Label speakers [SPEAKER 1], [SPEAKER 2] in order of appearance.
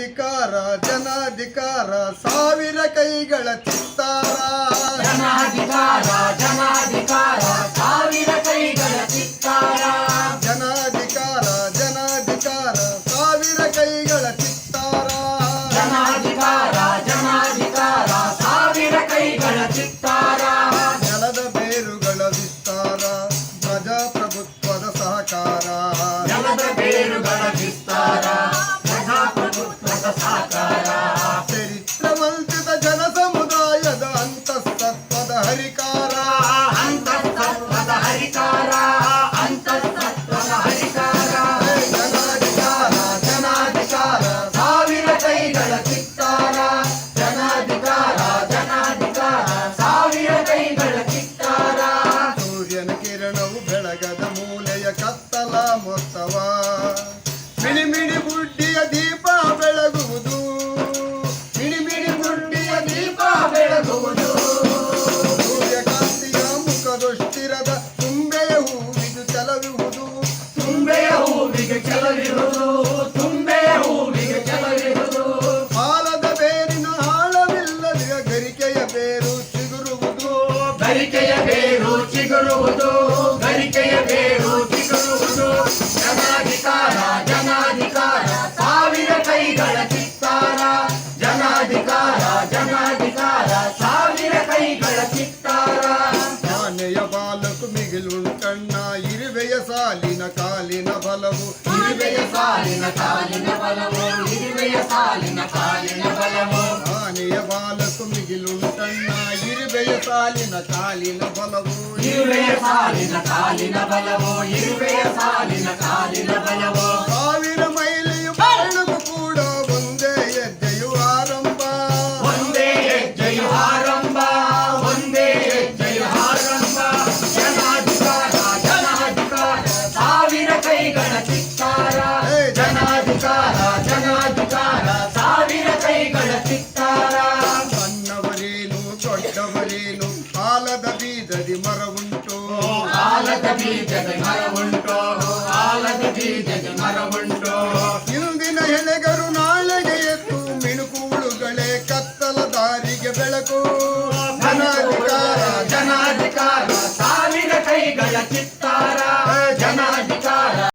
[SPEAKER 1] ಜನಾಧಿಕಾರ ಜನಾಧಿಕಾರ ಸಾವಿರ ಕೈಗಳ ಚಿತ್ತಾರ.
[SPEAKER 2] ಜನಾಧಿಕಾರ
[SPEAKER 1] ಹರಿಕಾರ.
[SPEAKER 2] ಅಂತಸ್ತತ್ವದ ಹರಿಕಾರ. ಅಂತಸ್ತತ್ವದ ಹರಿಕಾರ.
[SPEAKER 1] ಜನಾಧಿಕಾರ
[SPEAKER 2] ಜನಾಧಿಕಾರ. ಸಾವಿರ ಕೈಗಳ ಚಿತ್ತಾರ ಜನಾಧಿಕಾರ ಜನಾಧಿಕಾರ. ಸಾವಿರ ಕೈಗಳ ಚಿತ್ತಾರ
[SPEAKER 1] ಸೂರ್ಯನ ಕಿರಣವು ಬೆಳಗದ ಮೂಲೆಯ ಕತ್ತಲ ಮೊತ್ತವ. ಮಿಣಿ ಚಿಗುರುವುದು
[SPEAKER 2] ಗರಿಕೆಯ ಬೇರು ಚಿಗುರುವುದು ಜನಾಧಿಕಾರ ಜನಾಧಿಕಾರ ಸಾವಿರ ಕೈಗಳ ಚಿತ್ತಾರ ಜನಾಧಿಕಾರ ಜನಾಧಿಕಾರ ಸಾವಿರ ಕೈಗಳ ಚಿತ್ತಾರ
[SPEAKER 1] ಆನೆಯ ಬಾಲಕು ಮಿಗಿಲುಂಟಣ್ಣ ಇರುವೆಯ ಸಾಲಿನ ಕಾಲಿನ ಬಲವು
[SPEAKER 2] ಇರುವೆಯ ಸಾಲಿನ ಕಾಲಿನ ಬಲವು ಇರುವೆಯ ಸಾಲಿನ ಕಾಲಿನ ಬಲವು
[SPEAKER 1] ಆನೆಯ ಬಾಲಕು ಮಿಗಿಲುಂಟಣ್ಣ ಇರುವೆಯ ಸಾಲಿನ ಕಾಲಿನ ಬಲವು
[SPEAKER 2] ಇರುವೆಯ ಸಾಲಿನ ಕಾಲಿನ ಬಲವು ಇರುವೆಯ ಸಾಲಿನ ಕಾಲಿನ ಬಲವು.
[SPEAKER 1] ಸಾವಿರ ಮೈಲಿಯು ಬಾಳುವು ಕೂಡ ಒಂದೇ ಹೆಜ್ಜೆಯು ಆರಂಭ.
[SPEAKER 2] ಒಂದೇ ಹೆಜ್ಜೆಯು ಆರಂಭ ಒಂದೇ ಹೆಜ್ಜೆಯು ಆರಂಭ. ಜನಾಧಿಕಾರ ಜನಾಧಿಕಾರ ಸಾವಿರ ಕೈಗಳ
[SPEAKER 1] ಆಲದ
[SPEAKER 2] ಬೀಜದ ಮರವುಂಟು ಆಲದ ಬೀಜದ ಮರವುಂಟು
[SPEAKER 1] ಇಂದಿನ ಎಲೆಗರು ನಾಳೆಗೆ ಎತ್ತು ಮಿಣುಕುಳುಗಳೇ ಕತ್ತಲ ದಾರಿಗೆ ಬೆಳಕು. ಜನಾಧಿಕಾರ
[SPEAKER 2] ಜನಾಧಿಕಾರ ಸಾವಿರ ಕೈಗಳ ಚಿತ್ತಾರ